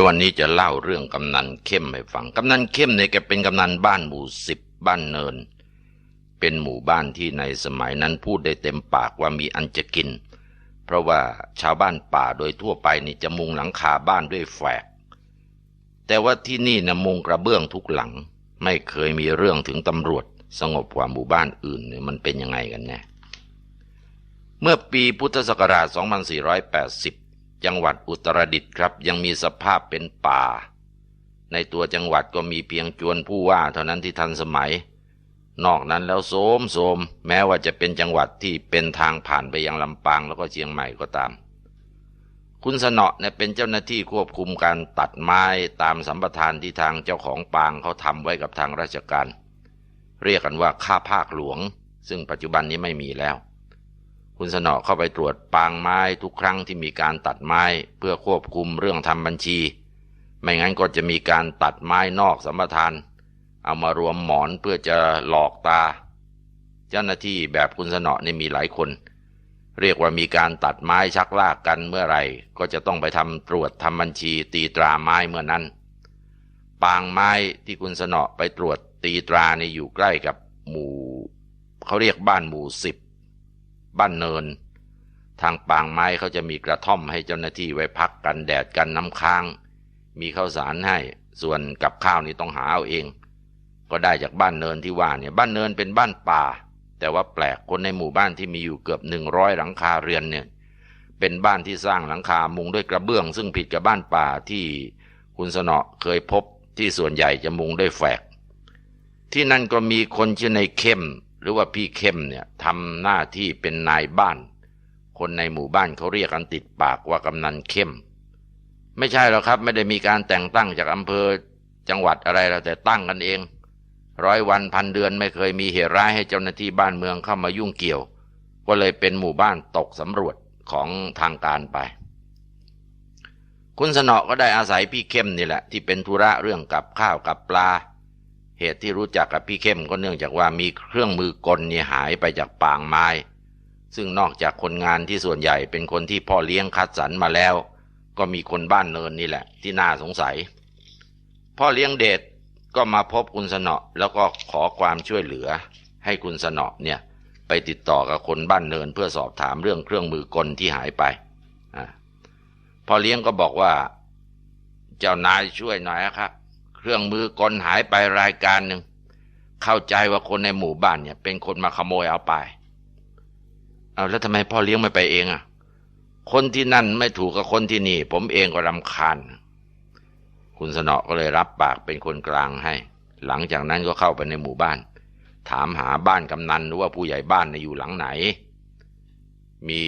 ดี๋ยววันนี้จะเล่าเรื่องกำนันเข้มให้ฟัง กำนันเข้มเนี่ยแกเป็นกำนันบ้านหมู่สิบบ้านเนิน เป็นหมู่บ้านที่ในสมัยนั้นพูดได้เต็มปากว่ามีอันจะกิน เพราะว่าชาวบ้านป่าโดยทั่วไปนี่จะมุงหลังคาบ้านด้วยแฝก แต่ว่าที่นี่นะมุงกระเบื้องทุกหลัง ไม่เคยมีเรื่องถึงตำรวจสงบกว่าหมู่บ้านอื่นเนี่ยมันเป็นยังไงกันแน่เมื่อปีพุทธศักราช 2480 จังหวัดอุตรดิตถ์ครับยังมีสภาพเป็นป่า ในตัวจังหวัดก็มีเพียงจวนผู้ว่าเท่านั้นที่ทันสมัย นอกนั้นแล้วโสมโสมแม้ว่าจะเป็นจังหวัดที่เป็นทางผ่านไปยังลำปางแล้วก็เชียงใหม่ก็ตาม คุณสนอเนี่ยเป็นเจ้าหน้าที่ควบคุมการตัดไม้ตามสัมปทานที่ทางเจ้าของปางเขาทำไว้กับทางราชการ เรียกกันว่าค่าภาคหลวง ซึ่งปัจจุบันนี้ไม่มีแล้ว คุณสนอเข้าไปตรวจปางไม้ทุกครั้งที่มีการตัดไม้เพื่อควบคุมเรื่องทำบัญชี ไม่งั้นก็จะมีการตัดไม้นอกสัมปทาน เอามารวมหมอนเพื่อจะหลอกตา เจ้าหน้าที่แบบคุณสนอนี่มีหลายคน เรียกว่ามีการตัดไม้ชักลากกันเมื่อไหร่ ก็จะต้องไปทำตรวจทำบัญชีตีตราไม้เมื่อนั้น ปางไม้ที่คุณสนอไปตรวจตีตราในยอยู่ใกล้กับหมู่ เขาเรียกบ้านหมู่สิบ บ้านเนิน ทางปางไม้เขาจะมีกระท่อมให้เจ้าหน้าที่ไว้พักกันแดดกันน้ำค้าง มีข้าวสารให้ ส่วนกับข้าวนี่ต้องหาเอาเอง ก็ได้จากบ้านเนินที่ว่าเนี่ยบ้านเนินเป็นบ้านป่า แต่ว่าแปลกคนในหมู่บ้านที่มีอยู่เกือบหนึ่งร้อยหลังคาเรือนเนี่ยเป็นบ้านที่สร้างหลังคามุงด้วยกระเบื้อง ซึ่งผิดกับบ้านป่าที่คุณสนอเคยพบที่ส่วนใหญ่จะมุงด้วยแฝกที่นั่นก็มีคนชื่อในเข้ม หรือว่าพี่เข้มเนี่ยทำหน้าที่เป็นนายบ้าน คนในหมู่บ้านเขาเรียกกันติดปากว่ากำนันเข้ม ไม่ใช่หรอกครับ ไม่ได้มีการแต่งตั้งจากอำเภอจังหวัดอะไรเราแต่ตั้งกันเอง ร้อยวันพันเดือนไม่เคยมีเหตุร้ายให้เจ้าหน้าที่บ้านเมืองเข้ามายุ่งเกี่ยว ก็เลยเป็นหมู่บ้านตกสำรวจของทางการไป คุณสนอก็ได้อาศัยพี่เข้มนี่แหละ ที่เป็นธุระเรื่องกับข้าวกับปลา เหตุที่รู้จักกับพี่เข้มก็เนื่องจากว่ามีเครื่องมือกลนี่หายไปจากปางไม้ ซึ่งนอกจากคนงานที่ส่วนใหญ่เป็นคนที่พ่อเลี้ยงคัดสรรมาแล้ว ก็มีคนบ้านเนินนี่แหละ ที่น่าสงสัย พ่อเลี้ยงเดชก็มาพบคุณสนอแล้วก็ขอความช่วยเหลือ ให้คุณสนอเนี่ยไปติดต่อกับคนบ้านเนินเพื่อสอบถามเรื่องเครื่องมือกลที่หายไปอพ่อเลี้ยงก็บอกว่า เจ้านายช่วยหน่อยครับ เครื่องมือกลหายไปรายการหนึ่งเข้าใจว่าคนในหมู่บ้านเนี่ย เป็นคนมาขโมยเอาไป เอาแล้วทำไมพ่อเลี้ยงไม่ไปเองอะ คนที่นั่นไม่ถูกกับคนที่นี่ ผมเองก็รำคาญ คุณสนอก็เลยรับปากเป็นคนกลางให้ หลังจากนั้นก็เข้าไปในหมู่บ้าน ถามหาบ้านกำนันหรือว่าผู้ใหญ่บ้านในอยู่หลังไหน มี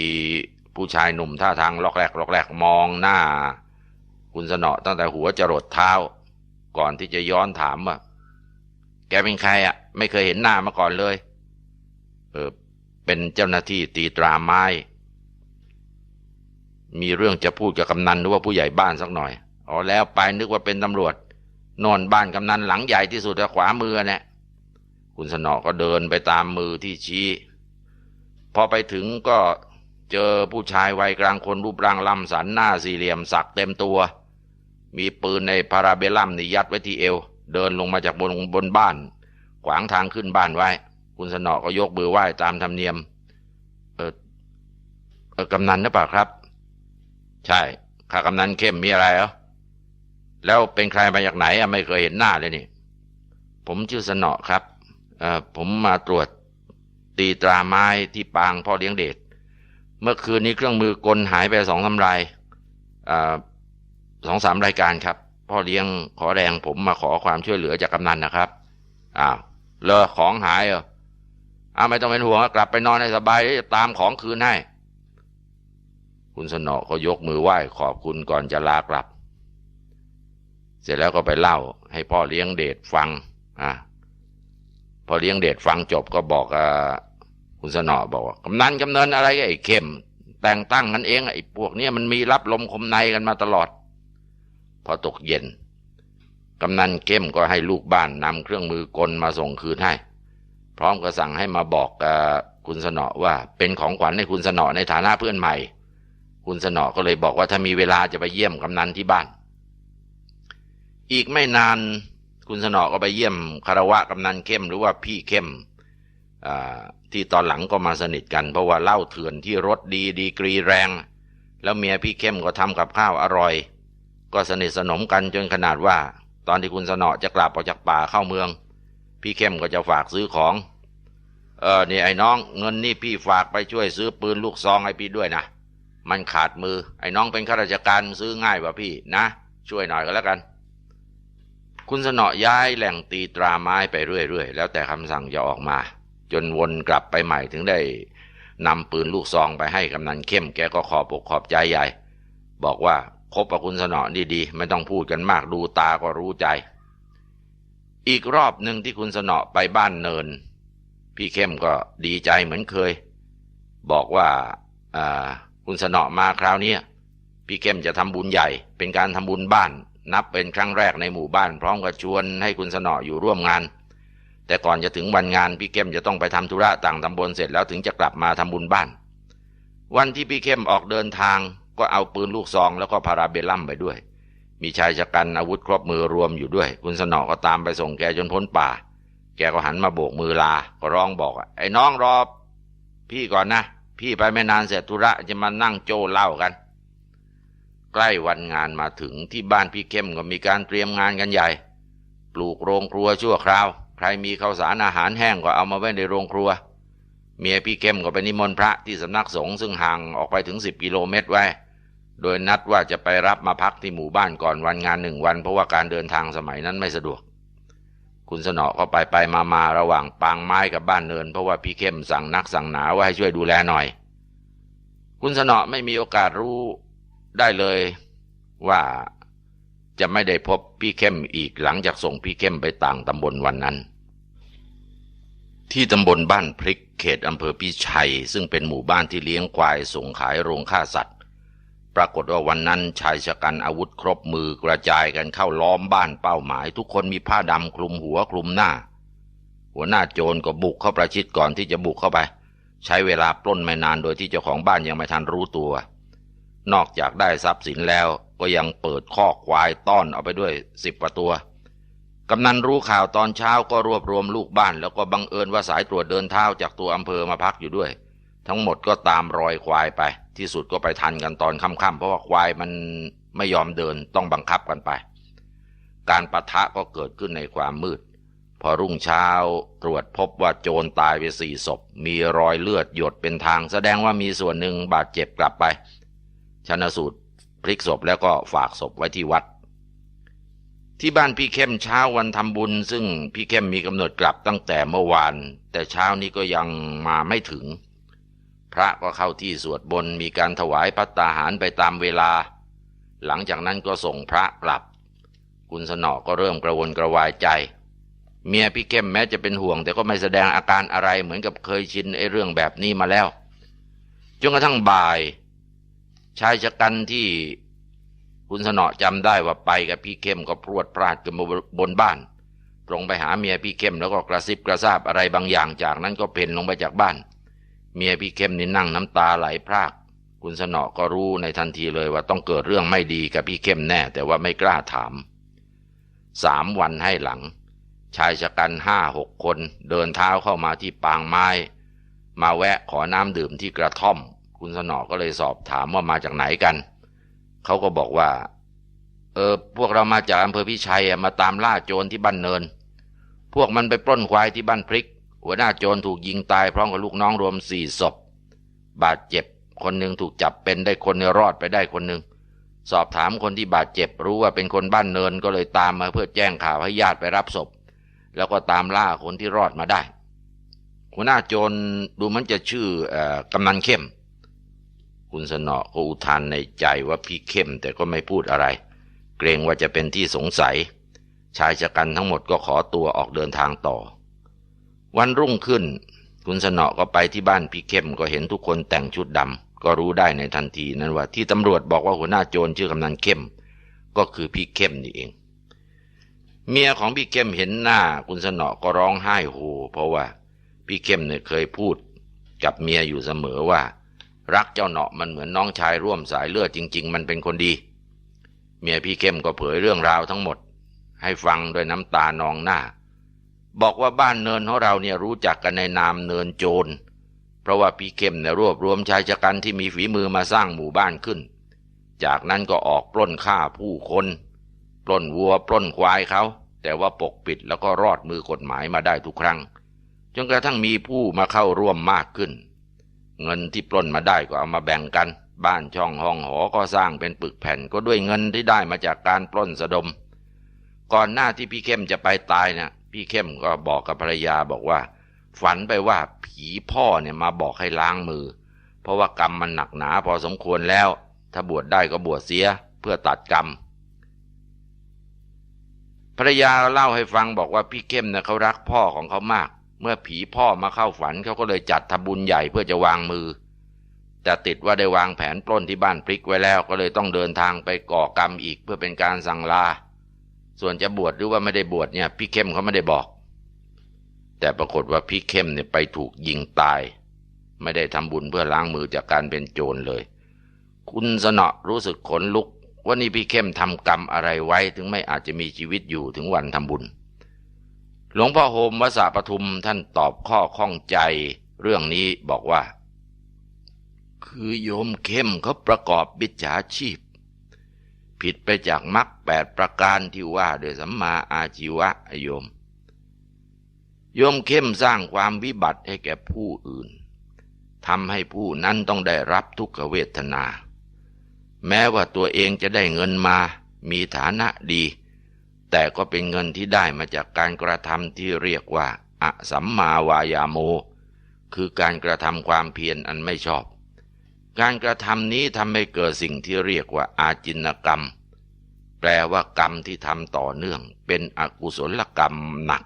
ผู้ชายหนุ่มท่าทางลอกแรกลอกแรกมองหน้า คุณสนอตั้งแต่หัวจรดเท้า ก่อนที่จะย้อนถามว่าแกเป็นใครอะ ไม่เคยเห็นหน้ามาก่อนเลย เออ เป็นเจ้าหน้าที่ตีตราไม้ มีเรื่องจะพูดกับกำนันหรือว่าผู้ใหญ่บ้านสักหน่อยอ๋อแล้วไปนึกว่าเป็นตำรวจ นอนบ้านกำนันหลังใหญ่ที่สุดขวามือเนี่ยคุณสนอก็เดินไปตามมือที่ชี้ พอไปถึงก็เจอผู้ชายวัยกลางคนรูปร่างลำสันหน้าสี่เหลี่ยมสักเต็มตัว มีปืนในพาราเบลลัมนี่ยัดไว้ที่เอว เดินลงมาจากบนบนบ้าน ขวางทางขึ้นบ้านไว้ คุณสนอก็ยกมือไหว้ตามธรรมเนียม เออเออกำนันหรือเปล่าครับ ใช่ข้ากำนันเข้มมีอะไรเหรอแล้วเป็นใครมาจากไหนอะไม่เคยเห็นหน้าเลยนี่ ผมชื่อสนอครับเออผมมาตรวจตีตราไม้ที่ปางพ่อเลี้ยงเดชเมื่อคืนนี้เครื่องมือกลหายไปสองสาราย สองสามรายการครับ พ่อเลี้ยงขอแรงผมมาขอความช่วยเหลือจากกำนันนะครับอ้าวเลอของหายเหรออ้าวไม่ต้องเป็นห่วงกลับไปนอนให้สบายจะตามของคืนให้ คุณสนอก็ยกมือไหว้ขอบคุณก่อนจะลากลับ เสร็จแล้วก็ไปเล่า ให้พ่อเลี้ยงเดชฟังอ่าพอเลี้ยงเดชฟังจบก็บอกอคุณสนอบอกว่ากำนันกำเนินอะไรไอ้เข้ม แต่งตั้งกันเองไอ้พวกเนี้ยมันมีรับลมคมในกันมาตลอด พอตกเย็น กำนันเข้มก็ให้ลูกบ้านนำเครื่องมือกลมาส่งคืนให้ พร้อมกับสั่งให้มาบอกกับคุณสนอว่าเป็นของขวัญให้คุณสนอในฐานะเพื่อนใหม่ คุณสนอก็เลยบอกว่าถ้ามีเวลาจะไปเยี่ยมกำนันที่บ้าน อีกไม่นานคุณสนอก็ไปเยี่ยมคารวะกำนันเข้มหรือว่าพี่เข้มที่ตอนหลังก็มาสนิทกัน เพราะว่าเล้าเถื่อนที่รสดีดีกรีแรง แล้วเมียพี่เข้มก็ทำกับข้าวอร่อย ก็สนิทสนมกันจนขนาดว่า ตอนที่คุณสนอจะกลับออกจากป่าเข้าเมือง พี่เข้มก็จะฝากซื้อของ เออนี่ไอ้น้องเงินนี่พี่ฝากไปช่วยซื้อปืนลูกซองให้พี่ด้วยนะมันขาดมือ ไอ้น้องเป็นข้าราชการซื้อง่ายกว่าพี่นะ ช่วยหน่อยก็แล้วกัน คุณสนอย้ายแหล่งตีตราไม้ไปเรื่อยๆ แล้วแต่คำสั่งจะออกมา จนวนกลับไปใหม่ถึงได้นำปืนลูกซองไปให้กำนันเข้มแกก็ขอบอกขอบใจใหญ่ บอกว่า คบกับคุณสนอดีๆไม่ต้องพูดกันมากดูตาก็รู้ใจ อีกรอบหนึ่งที่คุณสนอไปบ้านเนิน พี่เข้มก็ดีใจเหมือนเคย บอกว่าอ่าคุณสนอมาคราวนี้พี่เข้มจะทำบุญใหญ่ เป็นการทำบุญบ้าน นับเป็นครั้งแรกในหมู่บ้าน พร้อมกับชวนให้คุณสนออยู่ร่วมงาน แต่ก่อนจะถึงวันงานพี่เข้มจะต้องไปทำธุระต่างตำบลเสร็จแล้วถึงจะกลับมาทำบุญบ้าน วันที่พี่เข้มออกเดินทาง ก็เอาปืนลูกซองแล้วก็พาราเบลัมไปด้วย มีชายชะกันอาวุธครบมือรวมอยู่ด้วย คุณสนอก็ตามไปส่งแกจนพ้นป่า แกก็หันมาโบกมือลา ก็ร้องบอกไอ้น้องรอพี่ก่อนนะ พี่ไปไม่นานเสร็จธุระจะมานั่งโจ้เล่ากัน ใกล้วันงานมาถึงที่บ้านพี่เข้มก็มีการเตรียมงานกันใหญ่ ปลูกโรงครัวชั่วคราว ใครมีข้าวสารอาหารแห้งก็เอามาไว้ในโรงครัว เมียพี่เข้มก็ไปนิมนต์พระที่สำนักสงฆ์ซึ่งห่างออกไปถึงสิบกิโลเมตรไว้ โดยนัดว่าจะไปรับมาพักที่หมู่บ้านก่อนวันงานหนึ่งวัน เพราะว่าการเดินทางสมัยนั้นไม่สะดวก คุณสนอก็ไปไปมามาระหว่างปางไม้กับบ้านเนิน เพราะว่าพี่เข้มสั่งนักสั่งหนาว่าให้ช่วยดูแลหน่อย คุณสนอไม่มีโอกาสรู้ได้เลยว่าจะไม่ได้พบพี่เข้มอีกหลังจากส่งพี่เข้มไปต่างตำบลวันนั้น ที่ตำบลบ้านพริกเขตอำเภอพิชัย ซึ่งเป็นหมู่บ้านที่เลี้ยงควายส่งขายโรงฆ่าสัตว์ ปรากฏว่าวันนั้นชายชะกันอาวุธครบมือกระจายกันเข้าล้อมบ้านเป้าหมาย ทุกคนมีผ้าดำคลุมหัวคลุมหน้า หัวหน้าโจรก็บุกเข้าประชิดก่อนที่จะบุกเข้าไป ใช้เวลาปล้นไม่นานโดยที่เจ้าของบ้านยังไม่ทันรู้ตัว นอกจากได้ทรัพย์สินแล้วก็ยังเปิดข้อควายต้อนเอาไปด้วยสิบกว่าตัว กำนันรู้ข่าวตอนเช้าก็รวบรวมลูกบ้าน แล้วก็บังเอิญว่าสายตรวจเดินเท้าจากตัวอำเภอมาพักอยู่ด้วย ทั้งหมดก็ตามรอยควายไป ที่สุดก็ไปทันกันตอนค่ำๆเพราะว่าควายมันไม่ยอมเดินต้องบังคับกันไป การประทะก็เกิดขึ้นในความมืด พอรุ่งเช้าตรวจพบว่าโจรตายไปสี่ศพ มีรอยเลือดหยดเป็นทาง แสดงว่ามีส่วนหนึ่งบาดเจ็บกลับไปชนะสูตรพลิกศพแล้วก็ฝากศพไว้ที่วัด ที่บ้านพี่เข้มเช้าวันทำบุญ ซึ่งพี่เข้มมีกำหนดกลับตั้งแต่เมื่อวาน แต่เช้านี้ก็ยังมาไม่ถึง พระก็เข้าที่สวดบนมีการถวายพัตตาหารไปตามเวลา หลังจากนั้นก็ส่งพระกลับ คุณสนอก็เริ่มกระวนกระวายใจ เมียพี่เข้มแม้จะเป็นห่วง แต่ก็ไม่แสดงอาการอะไรเหมือนกับเคยชินไอ้เรื่องแบบนี้มาแล้วจนกระทั่งบ่ายชายชะกันที่ คุณสนอจำได้ว่าไปกับพี่เข้มก็พรวดพลาดกันบนบ้าน ตรงไปหาเมียพี่เข้มแล้วก็กระซิบกระซาบอะไรบางอย่างจากนั้นก็เพ่นลงไปจากบ้าน เมียพี่เข้มนี่นั่งน้ำตาไหลพราก คุณสนอก็รู้ในทันทีเลยว่าต้องเกิดเรื่องไม่ดีกับพี่เข้มแน่ แต่ว่าไม่กล้าถามสามวันให้หลัง ชายชะกันห้าหกคน เดินเท้าเข้ามาที่ปางไม้ มาแวะขอน้ำดื่มที่กระท่อม คุณสนอก็เลยสอบถามว่ามาจากไหนกัน เขาก็บอกว่า เออพวกเรามาจากอำเภอพิชัยมาตามล่าโจรที่บ้านเนิน พวกมันไปปล้นควายที่บ้านพริก หัวหน้าโจรถูกยิงตายพร้อมกับลูกน้องรวมสี่ศพ บาดเจ็บ คนหนึ่งถูกจับเป็นได้คนนึงรอดไปได้คนหนึ่งสอบถามคนที่บาดเจ็บรู้ว่าเป็นคนบ้านเนินก็เลยตามมาเพื่อแจ้งข่าวให้ญาติไปรับศพ แล้วก็ตามล่าคนที่รอดมาได้หัวหน้าโจรดูมันจะชื่อกำนันเข้ม คุณสนอก็อุทานในใจว่าพี่เข้มแต่ก็ไม่พูดอะไร เกรงว่าจะเป็นที่สงสัย ชายชะกันทั้งหมดก็ขอตัวออกเดินทางต่อ วันรุ่งขึ้น คุณสนอก็ไปที่บ้านพี่เข้มก็เห็นทุกคนแต่งชุดดำก็รู้ได้ในทันทีนั้นว่าที่ตำรวจบอกว่าหัวหน้าโจรชื่อกำนันเข้ม ก็คือพี่เข้มนี่เอง เมียของพี่เข้มเห็นหน้า คุณสนอก็ร้องไห้โฮเพราะว่าพี่เข้มเนี่ยเคยพูดกับเมียอยู่เสมอว่า รักเจ้าเนาะมันเหมือนน้องชายร่วมสายเลือดจริง ๆ มันเป็นคนดี เมียพี่เข้มก็เผยเรื่องราวทั้งหมด ให้ฟังด้วยน้ำตานองหน้า บอกว่าบ้านเนินของเราเนี่ยรู้จักกันในนามเนินโจร เพราะว่าพี่เข้มเนี่ยรวบรวมชายชะกันที่มีฝีมือมาสร้างหมู่บ้านขึ้น จากนั้นก็ออกปล้นฆ่าผู้คนปล้นวัวปล้นควายเขา แต่ว่าปกปิดแล้วก็รอดมือกฎหมายมาได้ทุกครั้งจนกระทั่งมีผู้มาเข้าร่วมมากขึ้น เงินที่ปล้นมาได้ก็เอามาแบ่งกัน บ้านช่องห้องหอก็สร้างเป็นปึกแผ่นก็ด้วยเงินที่ได้มาจากการปล้นสะดม ก่อนหน้าที่พี่เข้มจะไปตายเนะพี่เข้มก็บอกกับภรรยาบอกว่า ฝันไปว่าผีพ่อเนี่ยมาบอกให้ล้างมือ เพราะว่ากรรมมันหนักหนาพอสมควรแล้ว ถ้าบวชได้ก็บวชเสียเพื่อตัดกรรมภรรยาเล่าให้ฟังบอกว่าพี่เข้มเนี่ยเขารักพ่อของเขามาก เมื่อผีพ่อมาเข้าฝันเขาก็เลยจัดทำบุญใหญ่เพื่อจะวางมือ แต่ติดว่าได้วางแผนปล้นที่บ้านพริกไว้แล้วก็เลยต้องเดินทางไปก่อกรรมอีกเพื่อเป็นการสั่งลา ส่วนจะบวชหรือว่าไม่ได้บวชเนี่ย พี่เข้มเขาไม่ได้บอก แต่ปรากฏว่าพี่เข้มเนี่ยไปถูกยิงตาย ไม่ได้ทำบุญเพื่อล้างมือจากการเป็นโจรเลย คุณสนอรู้สึกขนลุกว่านี่พี่เข้มทำกรรมอะไรไว้ถึงไม่อาจจะมีชีวิตอยู่ถึงวันทำบุญ หลวงพ่อโฮมวสาปทุมท่านตอบข้อข้องใจ เรื่องนี้บอกว่า คือโยมเข้มเขาประกอบบิจฉาชีพ ผิดไปจากมรรคแปดประการที่ว่าโดยสัมมาอาชีวะโยม โยมเข้มสร้างความวิบัติให้แก่ผู้อื่นทำให้ผู้นั้นต้องได้รับทุกขเวทนา แม้ว่าตัวเองจะได้เงินมา มีฐานะดี แต่ก็เป็นเงินที่ได้มาจากการกระทำที่เรียกว่าอสัมมาวายาโม คือการกระทำความเพียรอันไม่ชอบ การกระทำนี้ทำให้เกิดสิ่งที่เรียกว่าอาจินกรรม แปลว่ากรรมที่ทำต่อเนื่อง เป็นอกุศลกรรมหนัก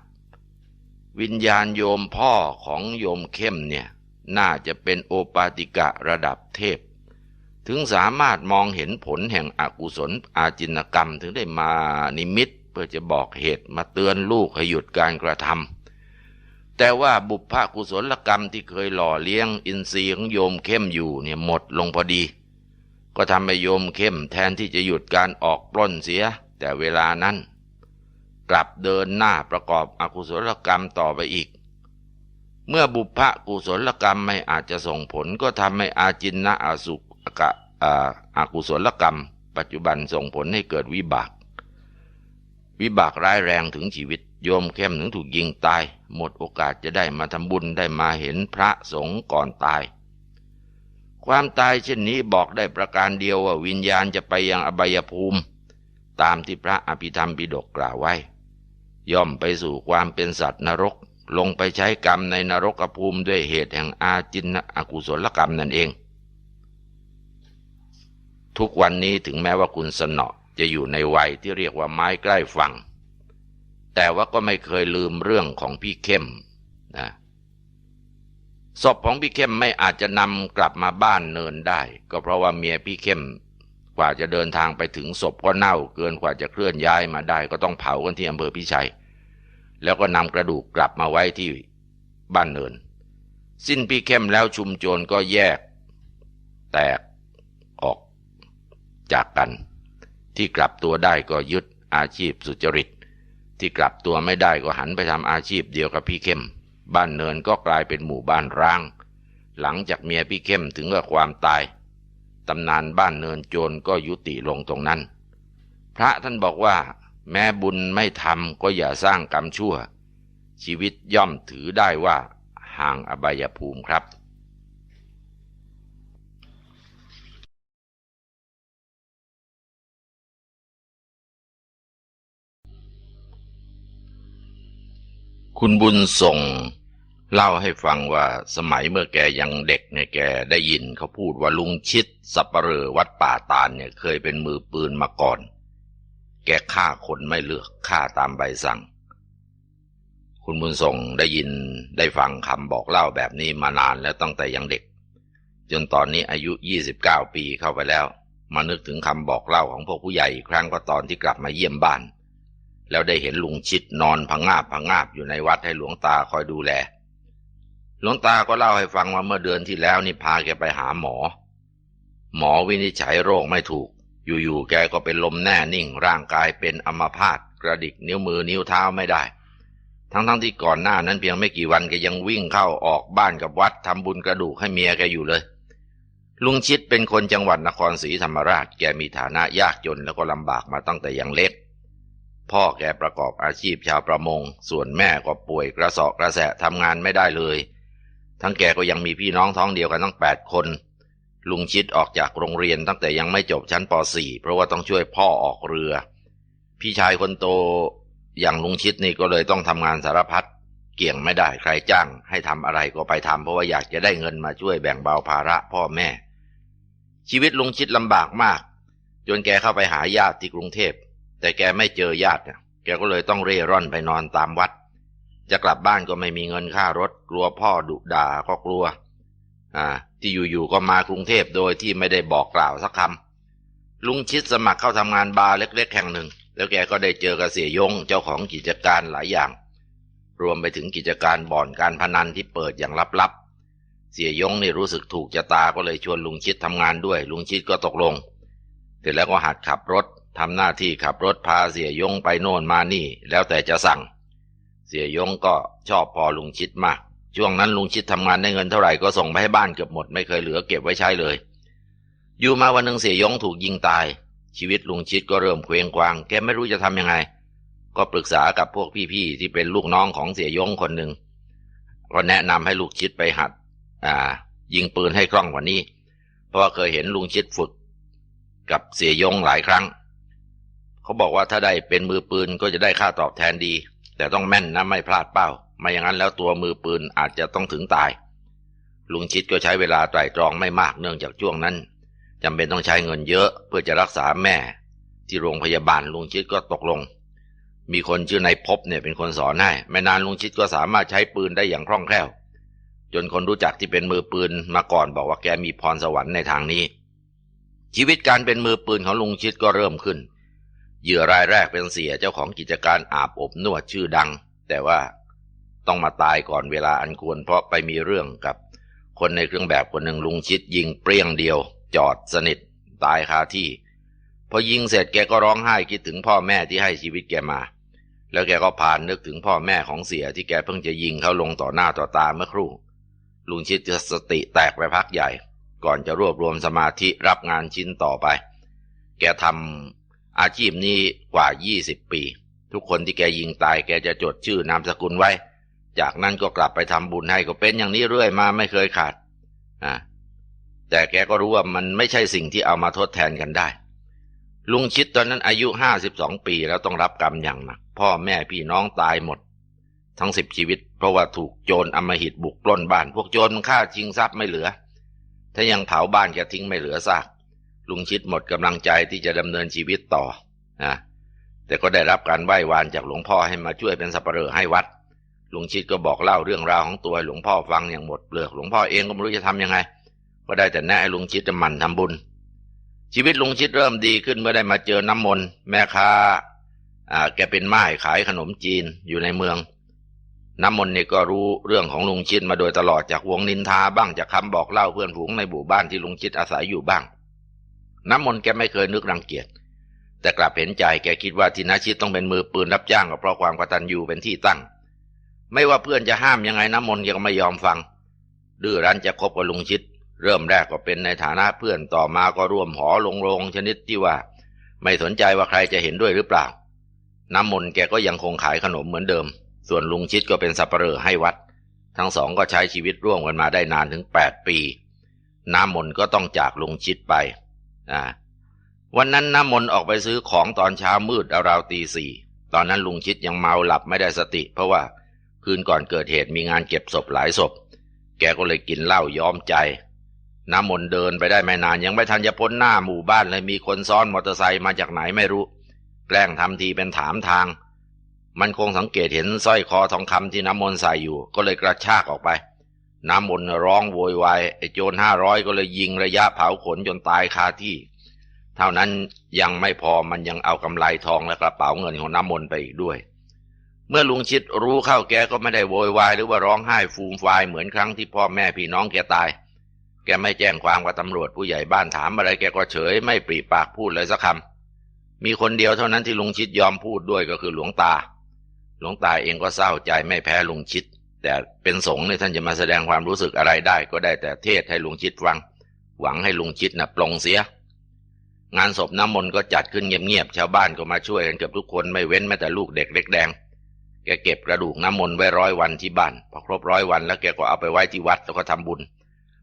วิญญาณโยมพ่อของโยมเข้มเนี่ยน่าจะเป็นโอปาติกะระดับเทพ ถึงสามารถมองเห็นผลแห่งอกุศลอาจินกรรมถึงได้มานิมิต พื่อจะบอกเหตุมาเตือนลูกให้หยุดการกระทำแต่ว่าบุพภกุศลกรรมที่เคยหล่อเลี้ยงอินทรีย์ของโยมเข้มอยู่เนี่ยหมดลงพอดี ก็ทำให้โยมเข้มแทนที่จะหยุดการออกปล้นเสีย แต่เวลานั้น กลับเดินหน้าประกอบอกุศลกรรมต่อไปอีก เมื่อบุพภกุศลกรรมไม่อาจจะส่งผลก็ทำให้อาจินนะอาสุกะอากุศลกรรม ปัจจุบันส่งผลให้เกิดวิบาก วิบากร้ายแรงถึงชีวิต โยมเข้มถึงถูกยิงตาย หมดโอกาสจะได้มาทำบุญได้มาเห็นพระสงฆ์ก่อนตาย ความตายเช่นนี้บอกได้ประการเดียวว่าวิญญาณจะไปยังอบายภูมิ ตามที่พระอภิธรรมปิฎกกล่าวไว้ ย่อมไปสู่ความเป็นสัตว์นรก ลงไปใช้กรรมในนรกภูมิด้วยเหตุแห่งอาจินอกุศลกรรมนั่นเอง ทุกวันนี้ถึงแม้ว่าคุณสนอ จะอยู่ในวัยที่เรียกว่าไม้ใกล้ฝั่ง แต่ว่าก็ไม่เคยลืมเรื่องของพี่เข้มนะศพของพี่เข้มไม่อาจจะนำกลับมาบ้านเนินได้ ก็เพราะว่าเมียพี่เข้มกว่าจะเดินทางไปถึงศพก็เน่าเกินกว่าจะเคลื่อนย้ายมาได้ ก็ต้องเผากันที่อำเภอพิชัย แล้วก็นำกระดูกกลับมาไว้ที่บ้านเนิน สิ้นพี่เข้มแล้วชุมโจรก็แยก แตกออกจากกัน ที่กลับตัวได้ก็ยึดอาชีพสุจริต ที่กลับตัวไม่ได้ก็หันไปทำอาชีพเดียวกับพี่เข้ม บ้านเนินก็กลายเป็นหมู่บ้านร้าง หลังจากเมียพี่เข้มถึงกับความตายตำนานบ้านเนินโจรก็ยุติลงตรงนั้น พระท่านบอกว่า แม้บุญไม่ทำก็อย่าสร้างกรรมชั่ว ชีวิตย่อมถือได้ว่าห่างอบายภูมิครับ คุณบุญส่ง เล่าให้ฟังว่าสมัยเมื่อแกยังเด็กเนี่ยแกได้ยินเขาพูดว่าลุงชิดสับปเหร่อวัดป่าตาลเนี่ยเคยเป็นมือปืนมาก่อน แกฆ่าคนไม่เลือกฆ่าตามใบสั่ง คุณบุญส่งได้ยินได้ฟังคำบอกเล่าแบบนี้มานานแล้วตั้งแต่ยังเด็ก จนตอนนี้อายุ 29 ปีเข้าไปแล้ว มานึกถึงคำบอกเล่าของพวกผู้ใหญ่อีกครั้งก็ตอนที่กลับมาเยี่ยมบ้าน แล้วได้เห็นลุงชิดนอนพังงาบพังงาบอยู่ในวัดให้หลวงตาคอยดูแล หลวงตาก็เล่าให้ฟังว่าเมื่อเดือนที่แล้วนี่พาแกไปหาหมอ หมอวินิจฉัยโรคไม่ถูก อยู่ๆแกก็เป็นลมแน่นิ่ง ร่างกายเป็นอัมพาตกระดิกนิ้วมือนิ้วเท้าไม่ได้ ทั้งๆทที่ก่อนหน้านั้นเพียงไม่กี่วันแกยังวิ่งเข้าออกบ้านกับวัดทำบุญกระดูกให้เมียแกอยู่เลยลุงชิดเป็นคนจังหวัดนครศรีธรรมราช แกมีฐานะยากจนแล้วก็ลำบากมาตั้งแต่ยังเล็ก พ่อแกประกอบอาชีพชาวประมง ส่วนแม่ก็ป่วยกระสอบกระแสะทำงานไม่ได้เลย ทั้งแกก็ยังมีพี่น้องท้องเดียวกันตั้งแปดคน ลุงชิดออกจากโรงเรียนตั้งแต่ยังไม่จบชั้นป .4 เพราะว่าต้องช่วยพ่อออกเรือ พี่ชายคนโตอย่างลุงชิดนี่ก็เลยต้องทำงานสารพัดเกี่ยงไม่ได้ใครจ้าง ให้ทำอะไรก็ไปทำเพราะว่าอยากจะได้เงินมาช่วยแบ่งเบาภาระพ่อแม่ ชีวิตลุงชิดลำบากมาก จนแกเข้าไปหาญาติที่กรุงเทพ แต่แกไม่เจอญาติเนี่ยแกก็เลยต้องเร่ร่อนไปนอนตามวัด จะกลับบ้านก็ไม่มีเงินค่ารถ กลัวพ่อดุด่าก็กลัว อ่า ที่อยู่ๆก็มากรุงเทพโดยที่ไม่ได้บอกกล่าวสักคำลุงชิดสมัครเข้าทำงานบาร์เล็ก ๆ แห่งหนึ่ง แล้วแกก็ได้เจอกับเสียยงเจ้าของกิจการหลายอย่าง รวมไปถึงกิจการบ่อนการพนันที่เปิดอย่างลับๆ เสียยงนี่รู้สึกถูกจะตาก็เลยชวนลุงชิดทำงานด้วย ลุงชิดก็ตกลงเสร็จแล้วก็หัดขับรถ ทำหน้าที่ขับรถพาเสียยงไปโน่นมานี่ แล้วแต่จะสั่ง เสียยงก็ชอบพอลุงชิดมาก ช่วงนั้นลุงชิดทำงานได้เงินเท่าไหร่ก็ส่งไปให้บ้านเกือบหมดไม่เคยเหลือเก็บไว้ใช้เลย อยู่มาวันหนึ่งเสียยงถูกยิงตาย ชีวิตลุงชิดก็เริ่มเคว้งคว้าง แกไม่รู้จะทำยังไง ก็ปรึกษากับพวกพี่ๆที่เป็นลูกน้องของเสียยงคนหนึ่งก็แนะนำให้ลูกชิดไปหัด อ่า ยิงปืนให้คล่องกว่านี้ เพราะว่าเคยเห็นลุงชิดฝึก กับเสียยงหลายครั้ง เขาบอกว่าถ้าได้เป็นมือปืนก็จะได้ค่าตอบแทนดี แต่ต้องแม่นนะไม่พลาดเป้า ไม่อย่างนั้นแล้วตัวมือปืนอาจจะต้องถึงตาย ลุงชิดก็ใช้เวลาไตร่ตรองไม่มากเนื่องจากช่วงนั้นจำเป็นต้องใช้เงินเยอะเพื่อจะรักษาแม่ ที่โรงพยาบาลลุงชิดก็ตกลง มีคนชื่อนายพบเนี่ยเป็นคนสอนให้ไม่นานลุงชิดก็สามารถใช้ปืนได้อย่างคล่องแคล่ว จนคนรู้จักที่เป็นมือปืนมาก่อนบอกว่าแกมีพรสวรรค์ในทางนี้ ชีวิตการเป็นมือปืนของลุงชิดก็เริ่มขึ้น เหยื่อรายแรกเป็นเสียเจ้าของกิจการอาบอบนวดชื่อดัง แต่ว่าต้องมาตายก่อนเวลาอันควรเพราะไปมีเรื่องกับ คนในเครื่องแบบคนหนึ่งลุงชิดยิงเปรี้ยงเดียว จอดสนิท ตายคาที่ พอยิงเสร็จแกก็ร้องไห้คิดถึงพ่อแม่ที่ให้ชีวิตแกมา แล้วแกก็ผ่านนึกถึงพ่อแม่ของเสียที่แกเพิ่งจะยิงเขาลงต่อหน้าต่อตาเมื่อครู่ ลุงชิดจะสติแตกไปพักใหญ่ ก่อนจะรวบรวมสมาธิรับงานชิ้นต่อไป แกทำ อาชีพนี้กว่า 20 ปี ทุกคนที่แกยิงตายแกจะจดชื่อนามสกุลไว้ จากนั้นก็กลับไปทำบุญให้ก็เป็นอย่างนี้เรื่อยมาไม่เคยขาดอ่าแต่แกก็รู้ว่ามันไม่ใช่สิ่งที่เอามาทดแทนกันได้ ลุงชิดตอนนั้นอายุห้าสิบสองปีแล้วต้องรับกรรมอย่างหนัก พ่อแม่พี่น้องตายหมด ทั้งสิบชีวิต เพราะว่าถูกโจรอมหิตบุกปล้นบ้าน พวกโจรฆ่าชิงทรัพย์ไม่เหลือ ถ้ายังเผาบ้านแกทิ้งไม่เหลือซาก ลุงชิดหมดกำลังใจที่จะดำเนินชีวิตต่อนะแต่ก็ได้รับการไหว้วานจากหลวงพ่อให้มาช่วยเป็นสัปเหร่อให้วัดลุงชิดก็บอกเล่าเรื่องราวของตัวหลวงพ่อฟังอย่างหมดเปลือกหลวงพ่อเองก็ไม่รู้จะทำยังไง ก็ได้แต่แนะให้ลุงชิดจะหมั่นทำบุญ ชีวิตลุงชิดเริ่มดีขึ้นเมื่อได้มาเจอน้ำมนต์แม่ค้าอ่าแกเป็นไม้ขายขนมจีนอยู่ในเมือง น้ำมนต์นี่ก็รู้เรื่องของลุงชิดมาโดยตลอดจากวงนินทาบ้างจากคำบอกเล่าเพื่อนฝูงในหมู่บ้านที่ลุงชิดอาศัยอยู่บ้าง น้ำมนต์แกไม่เคยนึกรังเกียจ แต่กลับเห็นใจแกคิดว่าที่นาชิตต้องเป็นมือปืนรับจ้างก็เพราะความกตัญญูเป็นที่ตั้ง ไม่ว่าเพื่อนจะห้ามยังไงน้ำมนต์แกก็ไม่ยอมฟัง ดื้อรั้นจะคบกับลุงชิด เริ่มแรกก็เป็นในฐานะเพื่อนต่อมาก็ร่วมหอลงโรงชนิดที่ว่า ไม่สนใจว่าใครจะเห็นด้วยหรือเปล่า น้ำมนต์แกก็ยังคงขายขนมเหมือนเดิม ส่วนลุงชิดก็เป็นสับปเหร่อให้วัด ทั้งสองก็ใช้ชีวิตร่วมกันมาได้นานถึงแปดปี น้ำมนต์ก็ต้องจากลุงชิดไป อ่าวันนั้นน้ำมนต์ออกไปซื้อของตอนเช้ามืดราวตีสี่ตอนนั้นลุงชิดยังเมาหลับไม่ได้สติ เพราะว่าคืนก่อนเกิดเหตุมีงานเก็บศพหลายศพ แกก็เลยกินเหล้าย้อมใจ น้ำมนต์เดินไปได้ไม่นาน ยังไม่ทันจะพ้นหน้าหมู่บ้านเลยมีคนซ้อนมอเตอร์ไซค์มาจากไหนไม่รู้ แกล้งทำทีเป็นถามทาง มันคงสังเกตเห็นสร้อยคอทองคำที่น้ำมนต์ใส่อยู่ ก็เลยกระชากออกไป น้ำมนต์ร้องโวยวายไอ้โจรห้าร้อยก็เลยยิงระยะเผาขนจนตายคาที่ เท่านั้นยังไม่พอมันยังเอากำไรทองและกระเป๋าเงินของน้ำมนต์ไปอีกด้วย เมื่อลุงชิดรู้เข้าแกก็ไม่ได้โวยวายหรือว่าร้องไห้ฟูมฟายเหมือนครั้งที่พ่อแม่พี่น้องแกตาย แกแกไม่แจ้งความกับตำรวจผู้ใหญ่บ้านถามอะไรแกก็เฉยไม่ปรีปากพูดเลยสักคำมีคนเดียวเท่านั้นที่ลุงชิดยอมพูดด้วยก็คือหลวงตา หลวงตาเองก็เศร้าใจไม่แพ้ลุงชิด แต่เป็นสงฆ์เนี่ยท่านจะมาแสดงความรู้สึกอะไรได้ ก็ได้แต่เทศให้ลุงชิดฟัง หวังให้ลุงชิดนะ่ะปลงเสีย งานศพน้ำมนต์ก็จัดขึ้นเงียบๆชาวบ้านก็มาช่วยกันเกือบทุกคนไม่เว้นแม้แต่ลูกเด็กเล็กแดงแกเก็บกระดูกน้ำมนต์ไว้ร้อยวันที่บ้านพอครบร้อยวันแล้วแกก็เอาไปไว้ที่วัดแล้วก็ทำบุญ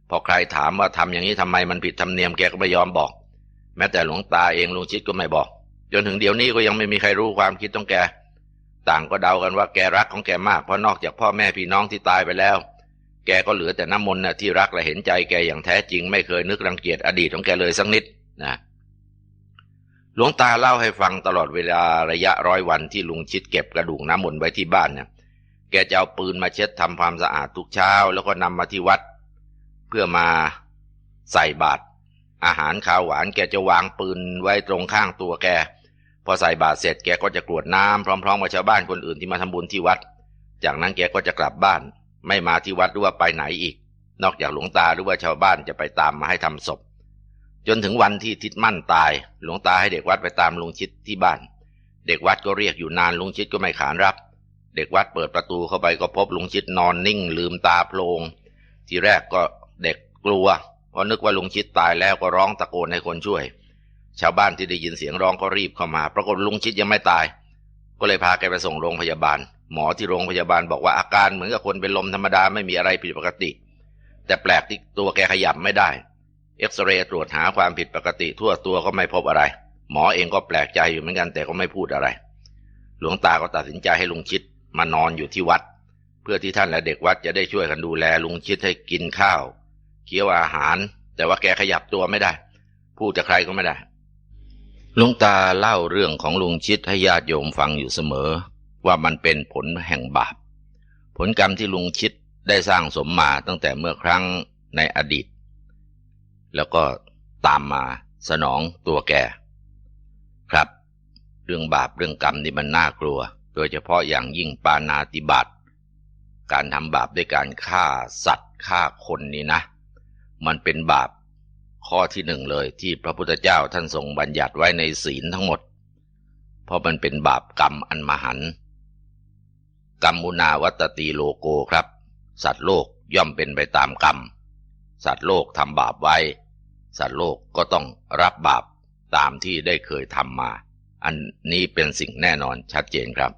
พอใครถามว่าทำอย่างนี้ทำไมมันผิดธรรมเนียมแกก็ไม่ยอมบอก แม้แต่หลวงตาเองลุงชิดก็ไม่บอก จนถึงเดี๋ยวนี้ก็ยังไม่มีใครรู้ความคิดของแก ต่างก็เดากันว่าแกรักของแกมากเพราะนอกจากพ่อแม่พี่น้องที่ตายไปแล้ว แกก็เหลือแต่น้ำมนต์นะที่รักและเห็นใจแกอย่างแท้จริงไม่เคยนึกรังเกียจอดีตของแกเลยสักนิดนะหลวงตาเล่าให้ฟังตลอดเวลาระยะร้อยวันที่ลุงชิดเก็บกระดูกน้ำมนต์ไว้ที่บ้านเนี่ยแกจะเอาปืนมาเช็ดทำความสะอาดทุกเช้า แล้วก็นำมาที่วัด เพื่อมาใส่บาตรอาหารข้าวหวานแกจะวางปืนไว้ตรงข้างตัวแก พอใส่บาตรเสร็จแกก็จะกรวดน้ำพร้อมๆกับชาวบ้านคนอื่นที่มาทำบุญที่วัด จากนั้นแกก็จะกลับบ้าน ไม่มาที่วัดหรือว่าไปไหนอีก นอกจากหลวงตาหรือว่าชาวบ้านจะไปตามมาให้ทำศพ จนถึงวันที่ทิดมั่นตาย หลวงตาให้เด็กวัดไปตามลุงชิดที่บ้าน เด็กวัดก็เรียกอยู่นานลุงชิดก็ไม่ขานรับ เด็กวัดเปิดประตูเข้าไปก็พบลุงชิดนอนนิ่ง ลืมตาโพลง ทีแรกก็เด็กกลัวเพราะนึกว่าลุงชิดตายแล้วก็ร้องตะโกนให้คนช่วย ชาวบ้านที่ได้ยินเสียงร้องก็รีบเข้ามา ปรากฏลุงชิดยังไม่ตาย ก็เลยพาแกไปส่งโรงพยาบาล หมอที่โรงพยาบาลบอกว่าอาการเหมือนกับคนเป็นลมธรรมดาไม่มีอะไรผิดปกติ แต่แปลกที่ตัวแกขยับไม่ได้ เอ็กซเรย์ตรวจหาความผิดปกติทั่วตัวก็ไม่พบอะไร หมอเองก็แปลกใจอยู่เหมือนกันแต่ก็ไม่พูดอะไร หลวงตาก็ตัดสินใจให้ลุงชิดมานอนอยู่ที่วัด เพื่อที่ท่านและเด็กวัดจะได้ช่วยกันดูแลลุงชิดให้กินข้าวเคี้ยวอาหาร แต่ว่าแกขยับตัวไม่ได้ พูดกับใครก็ไม่ได้ ลวงตาเล่าเรื่องของลุงชิดให้ญาติโยมฟังอยู่เสมอ ว่ามันเป็นผลแห่งบาป ผลกรรมที่ลุงชิดได้สร้างสมมาตั้งแต่เมื่อครั้งในอดีต แล้วก็ตามมาสนองตัวแกครับ เรื่องบาปเรื่องกรรมนี่มันน่ากลัว โดยเฉพาะอย่างยิ่งปานาติบาตการทำบาปด้วยการฆ่าสัตว์ฆ่าคนนี่นะ มันเป็นบาป ข้อที่หนึ่งเลยที่พระพุทธเจ้าท่านทรงบัญญัติไว้ในศีลทั้งหมด เพราะมันเป็นบาปกรรมอันมหันกรรมุนาวัตตีโลโกครับ สัตว์โลกย่อมเป็นไปตามกรรม สัตว์โลกทำบาปไว้ สัตว์โลกก็ต้องรับบาปตามที่ได้เคยทำมา อันนี้เป็นสิ่งแน่นอนชัดเจนครับ